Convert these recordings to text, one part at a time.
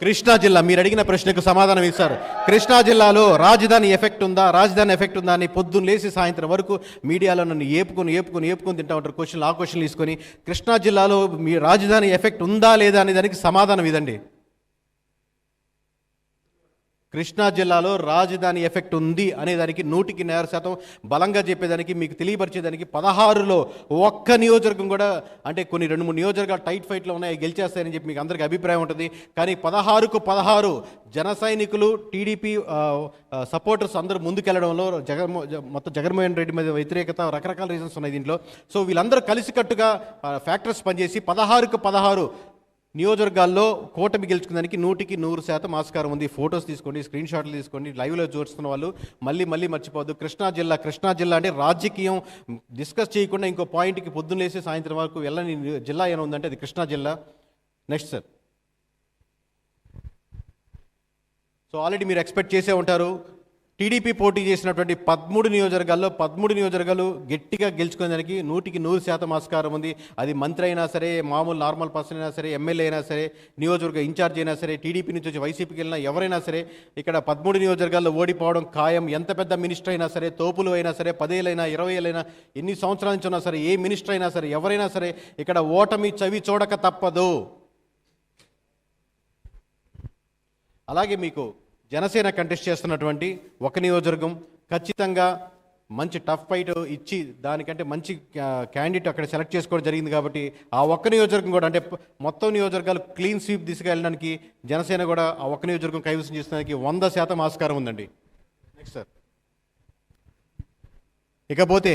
కృష్ణా జిల్లా మీరు అడిగిన ప్రశ్నకు సమాధానం ఇస్తారు కృష్ణా జిల్లాలో రాజధాని ఎఫెక్ట్ ఉందా రాజధాని ఎఫెక్ట్ ఉందా అని పొద్దున్న లేచి సాయంత్రం వరకు మీడియాలో నన్ను ఏపుకొని ఏపుకొని ఏపుకొని తింటా ఉంటారు క్వశ్చన్లు ఆ క్వశ్చన్లు తీసుకొని కృష్ణా జిల్లాలో మీ రాజధాని ఎఫెక్ట్ ఉందా లేదా అనే దానికి సమాధానం ఇదండి. కృష్ణా జిల్లాలో రాజధాని ఎఫెక్ట్ ఉంది అనేదానికి నూటికి నేర శాతం బలంగా చెప్పేదానికి మీకు తెలియపరిచేదానికి పదహారులో ఒక్క నియోజకవర్గం కూడా అంటే కొన్ని రెండు మూడు నియోజకవర్గాలు టైట్ ఫైట్లో ఉన్నాయి గెలిచేస్తాయని చెప్పి మీకు అందరికీ అభిప్రాయం ఉంటుంది. కానీ పదహారుకు పదహారు జన సైనికులు టీడీపీ సపోర్టర్స్ అందరూ ముందుకెళ్ళడంలో జగన్మో మొత్తం జగన్మోహన్ రెడ్డి మీద వ్యతిరేకత రకరకాల రీజన్స్ ఉన్నాయి దీంట్లో. సో వీళ్ళందరూ కలిసికట్టుగా ఫ్యాక్టర్స్ పనిచేసి పదహారుకు పదహారు నియోజకవర్గాల్లో కూటమి గెలుచుకునేదానికి నూటికి నూరు శాతం ఆస్కారం ఉంది. ఫొటోస్ తీసుకోండి స్క్రీన్ షాట్లు తీసుకోండి లైవ్లో చూస్తున్న వాళ్ళు మళ్ళీ మళ్ళీ మర్చిపోవద్దు. కృష్ణా జిల్లా కృష్ణా జిల్లా అంటే రాజకీయం. డిస్కస్ చేయకుండా ఇంకో పాయింట్కి పొద్దున్నేసి సాయంత్రం వరకు వెళ్ళని జిల్లా ఏమైనా ఉందంటే అది కృష్ణా జిల్లా. Next sir. సో ఆల్రెడీ మీరు ఎక్స్పెక్ట్ చేసే ఉంటారు. టీడీపీ పోటీ చేసినటువంటి పదమూడు నియోజకవర్గాల్లో పదమూడు నియోజకవర్గాలు గట్టిగా గెలుచుకునేదానికి నూటికి నూరు శాతం ఆస్కారం ఉంది. అది మంత్రి అయినా సరే మామూలు నార్మల్ పర్సన్ అయినా సరే ఎమ్మెల్యే అయినా సరే నియోజకవర్గ ఇన్ఛార్జ్ అయినా సరే టీడీపీ నుంచి వచ్చి వైసీపీకి వెళ్ళినా ఎవరైనా సరే ఇక్కడ పదమూడు నియోజకవర్గాల్లో ఓడిపోవడం ఖాయం. ఎంత పెద్ద మినిస్టర్ అయినా సరే తోపులు అయినా సరే పదేళ్ళైనా ఇరవై ఏళ్ళైనా ఎన్ని సంవత్సరాల నుంచి ఉన్నా సరే ఏ మినిస్టర్ అయినా సరే ఎవరైనా సరే ఇక్కడ ఓటమి చవి చూడక తప్పదు. అలాగే మీకు జనసేన కంటెస్ట్ చేస్తున్నటువంటి ఒక నియోజకవర్గం ఖచ్చితంగా మంచి టఫ్ ఫైట్ ఇచ్చి దానికంటే మంచి క్యాండిడేట్ అక్కడ సెలెక్ట్ చేసుకోవడం జరిగింది కాబట్టి ఆ ఒక్క నియోజకవర్గం కూడా అంటే మొత్తం నియోజకవర్గాలు క్లీన్ స్వీప్ దిశగా వెళ్ళడానికి జనసేన కూడా ఆ ఒక్క నియోజకవర్గం కైవసం చేసేదానికి వంద శాతం ఆస్కారం ఉందండి. నెక్స్ట్ సార్ ఇకపోతే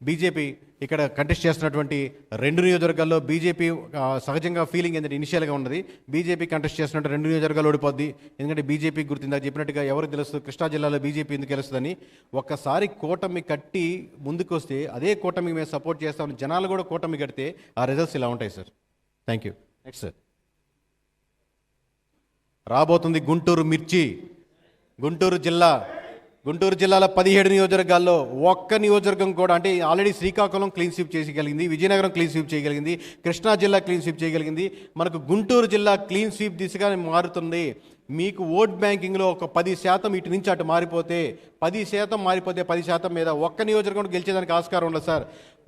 బీజేపీ ఇక్కడ కంటెస్ట్ చేస్తున్నటువంటి రెండు నియోజకవర్గాల్లో బీజేపీ సహజంగా ఫీలింగ్ ఏంటంటే ఇనిషియల్గా ఉన్నది. బీజేపీ కంటెస్ట్ చేస్తున్నట్టు రెండు నియోజకవర్గాలు ఓడిపోద్ది. ఎందుకంటే బీజేపీ గుర్తిందా? చెప్పినట్టుగా ఎవరు తెలుస్తుంది? కృష్ణా జిల్లాలో బీజేపీ ఎందుకు తెలుస్తుందని ఒక్కసారి కూటమి కట్టి ముందుకు వస్తే అదే కూటమి మేము సపోర్ట్ చేస్తామని జనాలు కూడా కూటమి కడితే ఆ రిజల్ట్స్ ఇలా ఉంటాయి sir thank you next sir రాబోతుంది గుంటూరు మిర్చి. గుంటూరు జిల్లా. గుంటూరు జిల్లాలో పదిహేడు నియోజకవర్గాల్లో ఒక్క నియోజకవర్గం కూడా అంటే ఆల్రెడీ శ్రీకాకుళం క్లీన్ స్వీప్ చేయగలిగింది విజయనగరం క్లీన్ స్వీప్ చేయగలిగింది కృష్ణా జిల్లా క్లీన్ స్వీప్ చేయగలిగింది. మనకు గుంటూరు జిల్లా క్లీన్ స్వీప్ దిశగా మారుతుంది. మీకు ఓట్ బ్యాంకింగ్లో ఒక పది శాతం ఇటు నుంచి అటు మారిపోతే పది శాతం మారిపోతే పది శాతం మీద ఒక్క నియోజకవర్గం గెలిచేదానికి ఆస్కారం ఉండదు సార్.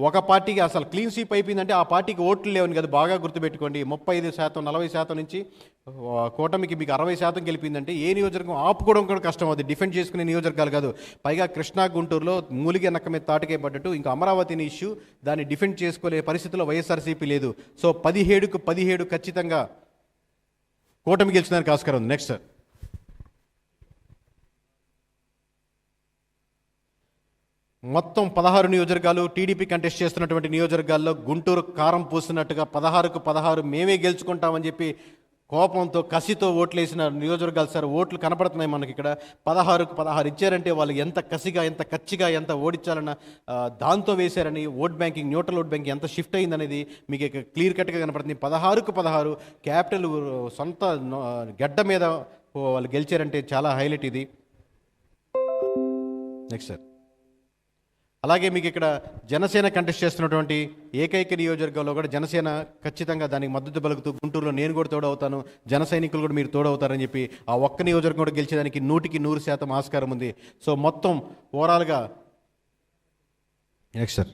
ఒక పార్టీకి అసలు క్లీన్ స్వీప్ అయిపోయిందంటే ఆ పార్టీకి ఓట్లు లేవని కదా బాగా గుర్తుపెట్టుకోండి. ముప్పై ఐదు శాతం నలభై శాతం నుంచి కూటమికి మీకు అరవై శాతం గెలిపిందంటే ఏ నియోజకవర్గం ఆపుకోవడం కూడా కష్టం అవుతుంది డిఫెండ్ చేసుకునే నియోజకవర్గాలు కాదు. పైగా కృష్ణా గుంటూరులో మూలిగే నక్క మీద తాటకే పడ్డట్టు ఇంకా అమరావతిని ఇష్యూ దాన్ని డిఫెండ్ చేసుకోలే పరిస్థితిలో వైఎస్ఆర్సీపీ లేదు. సో పదిహేడుకు పదిహేడు ఖచ్చితంగా కూటమి గెలిచడానికి ఆస్కారం ఉంది. నెక్స్ట్ సార్ మొత్తం పదహారు నియోజకవర్గాలు టీడీపీ కంటెస్ట్ చేస్తున్నటువంటి నియోజకవర్గాల్లో గుంటూరు కారం పూసినట్టుగా పదహారుకు పదహారు మేమే గెలుచుకుంటామని చెప్పి కోపంతో కసితో ఓట్లేసిన నియోజకవర్గాలు సార్ ఓట్లు కనపడుతున్నాయి మనకి ఇక్కడ. పదహారుకు పదహారు ఇచ్చారంటే వాళ్ళు ఎంత కసిగా ఎంత కచ్చిగా ఎంత ఓడించాలన్న దాంతో వేశారని vote banking neutral vote banking ఎంత షిఫ్ట్ అయిందనేది మీకు ఇక క్లియర్ కట్గా కనపడుతుంది. పదహారుకు పదహారు క్యాపిటల్ సొంత గడ్డ మీద వాళ్ళు గెలిచారంటే చాలా హైలైట్ ఇది. Next sir. అలాగే మీకు ఇక్కడ జనసేన కంటెస్ట్ చేస్తున్నటువంటి ఏకైక నియోజకవర్గంలో కూడా జనసేన ఖచ్చితంగా దానికి మద్దతు పలుకుతూ గుంటూరులో నేను కూడా తోడవుతాను జన సైనికులు కూడా మీరు తోడవుతారని చెప్పి ఆ ఒక్క నియోజకవర్గం కూడా గెలిచేదానికి నూటికి నూరు శాతం ఆస్కారం ఉంది. సో మొత్తం ఓవరాల్గా నెక్స్ట్ సార్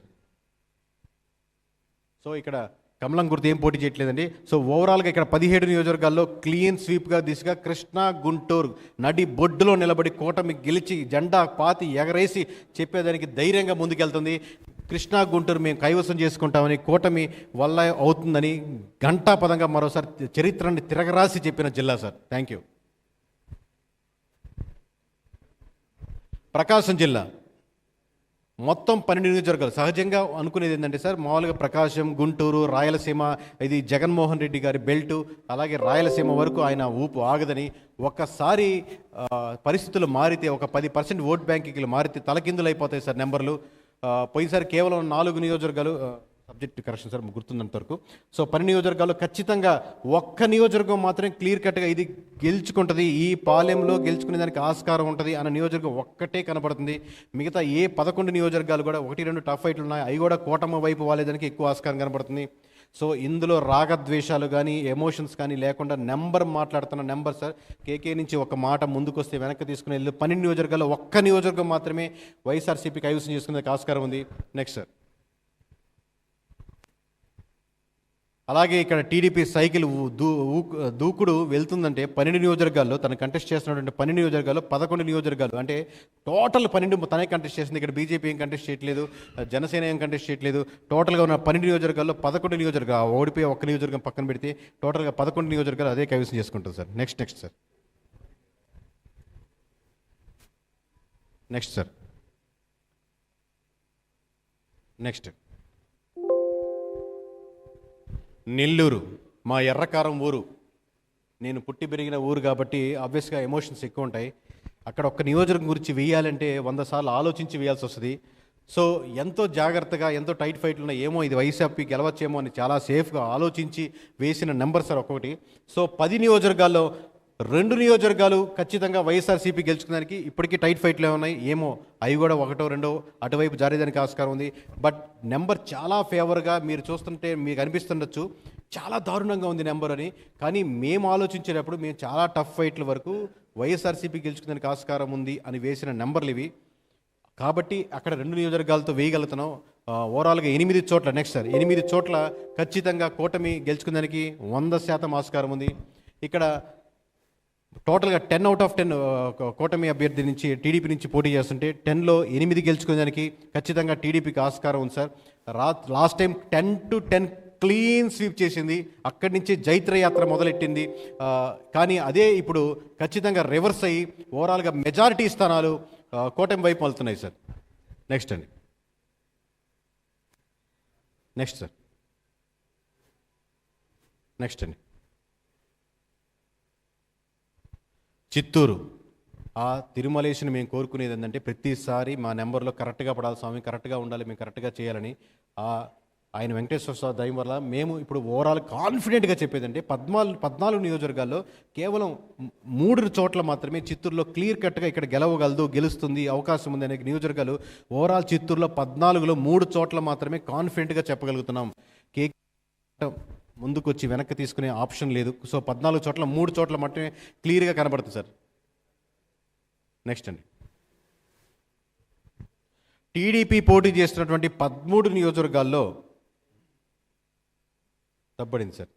సో ఇక్కడ కమలం గుర్తు ఏం పోటీ చేయట్లేదండి. సో ఓవరాల్గా ఇక్కడ పదిహేడు నియోజకవర్గాల్లో క్లీన్ స్వీప్గా దిశగా కృష్ణా గుంటూరు నడి బొడ్డులో నిలబడి కూటమి గెలిచి జెండా పాతి ఎగరేసి చెప్పేదానికి ధైర్యంగా ముందుకెళ్తుంది. కృష్ణా గుంటూరు మేము కైవసం చేసుకుంటామని కూటమి వల్ల అవుతుందని ఘంటాపదంగా మరోసారి చరిత్రని తిరగరాసి చెప్పిన జిల్లా సార్. థ్యాంక్ యూ ప్రకాశం జిల్లా. మొత్తం పన్నెండు నియోజకవర్గాలు. సహజంగా అనుకునేది ఏంటంటే సార్ మామూలుగా ప్రకాశం గుంటూరు రాయలసీమ ఇది జగన్మోహన్ రెడ్డి గారి బెల్టు అలాగే రాయలసీమ వరకు ఆయన ఊపు ఆగదని ఒక్కసారి పరిస్థితులు మారితే ఒక పది పర్సెంట్ ఓట్ బ్యాంకింగ్లు మారితే తలకిందులు అయిపోతాయి సార్ నెంబర్లు. పోయినసారి కేవలం నాలుగు నియోజకవర్గాలు సబ్జెక్ట్ కరెక్షన్ సార్ గుర్తున్నంత వరకు. సో పని నియోజకవర్గాల్లో ఖచ్చితంగా ఒక్క నియోజకవర్గం మాత్రమే క్లియర్ కట్గా ఇది గెలుచుకుంటుంది. ఈ పాలెంలో గెలుచుకునే దానికి ఆస్కారం ఉంటుంది అన్న నియోజకవర్గం ఒక్కటే కనబడుతుంది. మిగతా ఏ పదకొండు నియోజకవర్గాలు కూడా ఒకటి రెండు టఫ్ ఫైట్లు ఉన్నాయి. అవి కూడా కూటమి వైపు వాలేదానికి ఎక్కువ ఆస్కారం కనబడుతుంది. సో ఇందులో రాగద్వేషాలు కానీ ఎమోషన్స్ కానీ లేకుండా నెంబర్ మాట్లాడుతున్న నెంబర్ సార్ కేకే నుంచి ఒక మాట ముందుకొస్తే వెనక్కి తీసుకుని వెళ్ళి పన్నెండు నియోజకవర్గాల్లో ఒక్క నియోజకవర్గం మాత్రమే వైఎస్ఆర్సీపీకి ఐవసం చేసుకునేందుకు ఆస్కారం ఉంది. Next sir. అలాగే ఇక్కడ టీడీపీ సైకిల్ దూ దూకుడు వెళ్తుందంటే పన్నెండు నియోజకవర్గాల్లో తను కంటెస్ట్ చేస్తున్నటువంటి పన్నెండు నియోజకవర్గాల్లో పదకొండు నియోజకవర్గాలు. అంటే టోటల్ పన్నెండు తనే కంటెస్ట్ చేసింది. ఇక్కడ బీజేపీ ఏం కంటెస్ట్ చేయట్లేదు జనసేన ఏం కంటెస్ట్ చేయట్లేదు. టోటల్గా ఉన్న పన్నెండు నియోజకవర్గాల్లో పదకొండు నియోజకవర్గాలు ఓడిపోయి ఒక్క నియోజకవర్గం పక్కన పెడితే టోటల్గా పదకొండు నియోజకవర్గాలు అదే కైవసం చేసుకుంటుంది sir. Next next sir next sir next Nellore మా ఎర్రకారం ఊరు. నేను పుట్టి పెరిగిన ఊరు కాబట్టి ఆబ్వియస్గా ఎమోషన్స్ ఎక్కువ ఉంటాయి. అక్కడ ఒక్క నియోజకవర్గం గురించి వేయాలంటే వంద సార్లు ఆలోచించి వేయాల్సి వస్తుంది. సో ఎంతో జాగ్రత్తగా ఎంతో టైట్ ఫైట్లు ఉన్నాయి. ఏమో ఇది వైసీపీ గెలవచ్చేమో అని చాలా సేఫ్గా ఆలోచించి వేసిన నెంబర్ సార్ ఒక్కొక్కటి. సో పది నియోజకవర్గాల్లో రెండు నియోజకవర్గాలు ఖచ్చితంగా వైఎస్ఆర్సీపీ గెలుచుకోవడానికి ఇప్పటికీ టైట్ ఫైట్లే ఉన్నాయి. ఏమో అవి కూడా ఒకటో రెండో అటువైపు జారేదానికి ఆస్కారం ఉంది. బట్ నెంబర్ చాలా ఫేవర్గా మీరు చూస్తుంటే మీకు అనిపిస్తుండొచ్చు. చాలా దారుణంగా ఉంది నెంబర్ అని. కానీ మేము ఆలోచించేటప్పుడు మేము చాలా టఫ్ ఫైట్ల వరకు వైఎస్ఆర్సీపీ గెలుచుకోవడానికి ఆస్కారం ఉంది అని వేసిన నెంబర్లు ఇవి. కాబట్టి అక్కడ రెండు నియోజకవర్గాలతో వేయగలుగుతున్నాం. ఓవరాల్గా ఎనిమిది చోట్ల నెక్స్ట్ సార్ ఎనిమిది చోట్ల ఖచ్చితంగా కూటమి గెలుచుకుందానికి వంద శాతం ఆస్కారం ఉంది. ఇక్కడ టోటల్గా టెన్ అవుట్ ఆఫ్ టెన్ కూటమి అభ్యర్థి నుంచి టీడీపీ నుంచి పోటీ చేస్తుంటే టెన్లో ఎనిమిది గెలుచుకోవడానికి ఖచ్చితంగా టీడీపీకి ఆస్కారం ఉంది సార్. రా last time ten to ten clean sweep చేసింది. అక్కడి నుంచి జైత్ర యాత్ర మొదలెట్టింది కానీ అదే ఇప్పుడు ఖచ్చితంగా రివర్స్ అయ్యి ఓవరాల్గా మెజారిటీ స్థానాలు కూటమి వైపు వెళ్తున్నాయి సార్. నెక్స్ట్ అండి. Next sir. నెక్స్ట్ అండి. చిత్తూరు. ఆ తిరుమలేశుని మేము కోరుకునేది ఏంటంటే ప్రతిసారి మా నెంబర్లో కరెక్ట్గా పడాలి స్వామి కరెక్ట్గా ఉండాలి మేము కరెక్ట్గా చేయాలని. ఆ ఆయన వెంకటేశ్వర స్వామి దయం వల్ల మేము ఇప్పుడు ఓవరాల్ కాన్ఫిడెంట్గా చెప్పేదంటే పద్నాలుగు పద్నాలుగు నియోజకవర్గాల్లో కేవలం మూడు చోట్ల మాత్రమే చిత్తూరులో క్లియర్ కట్గా ఇక్కడ గెలవగలదు గెలుస్తుంది అవకాశం ఉంది అనే నియోజకవర్గాలు ఓవరాల్ చిత్తూరులో పద్నాలుగులో మూడు చోట్ల మాత్రమే కాన్ఫిడెంట్గా చెప్పగలుగుతున్నాం. కే ముందుకు వచ్చి వెనక్కి తీసుకునే ఆప్షన్ లేదు. సో పద్నాలుగు చోట్ల మూడు చోట్ల మాత్రమే క్లియర్గా కనబడుతుంది సార్. నెక్స్ట్ అండి. టీడీపీ పోటీ చేస్తున్నటువంటి పదమూడు నియోజకవర్గాల్లో తప్పడింది సార్.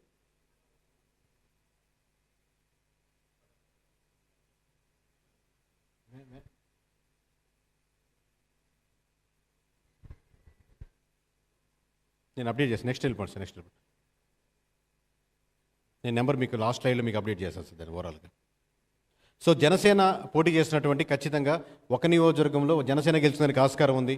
నేను అప్డేట్ చేస్తాను నెక్స్ట్ వెళ్ళిపోండి సార్ నెక్స్ట్ వెళ్ళిపోండి. నేను నెంబర్ మీకు లాస్ట్ లైవ్లో మీకు అప్డేట్ చేస్తాను సార్ దాన్ని ఓవరాల్గా. సో జనసేన పోటీ చేసినటువంటి ఖచ్చితంగా ఒక నియోజకవర్గంలో జనసేన గెలుచుకోవడానికి ఆస్కారం ఉంది.